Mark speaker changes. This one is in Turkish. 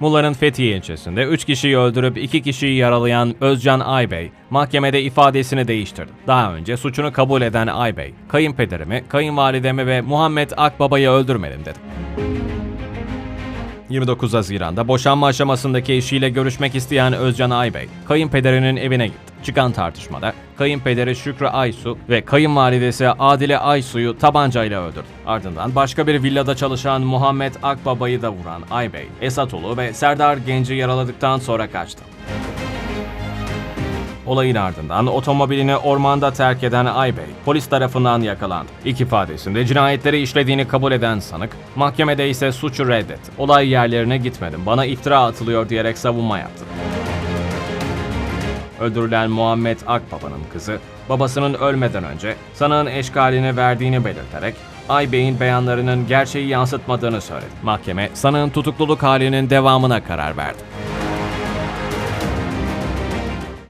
Speaker 1: Muğla'nın Fethiye ilçesinde 3 kişiyi öldürüp 2 kişiyi yaralayan Özcan Aybey, mahkemede ifadesini değiştirdi. Daha önce suçunu kabul eden Aybey, kayınpederimi, kayınvalidemi ve Muhammed Akbaba'yı öldürmedim dedi. 29 Haziran'da boşanma aşamasındaki eşiyle görüşmek isteyen Özcan Aybey, kayınpederinin evine gitti. Çıkan tartışmada kayınpederi Şükrü Aysu ve kayınvalidesi Adile Aysu'yu tabancayla öldürdü. Ardından başka bir villada çalışan Muhammed Akbaba'yı da vuran Aybey, Esatoğlu ve Serdar Genci yaraladıktan sonra kaçtı. Olayın ardından otomobilini ormanda terk eden Aybey, polis tarafından yakalandı. İlk ifadesinde cinayetleri işlediğini kabul eden sanık, mahkemede ise suçu reddetti. Olay yerlerine gitmedim, bana iftira atılıyor diyerek savunma yaptı. Öldürülen Muhammed Akbaba'nın kızı, babasının ölmeden önce sanığın eşkalini verdiğini belirterek, Aybey'in beyanlarının gerçeği yansıtmadığını söyledi. Mahkeme, sanığın tutukluluk halinin devamına karar verdi.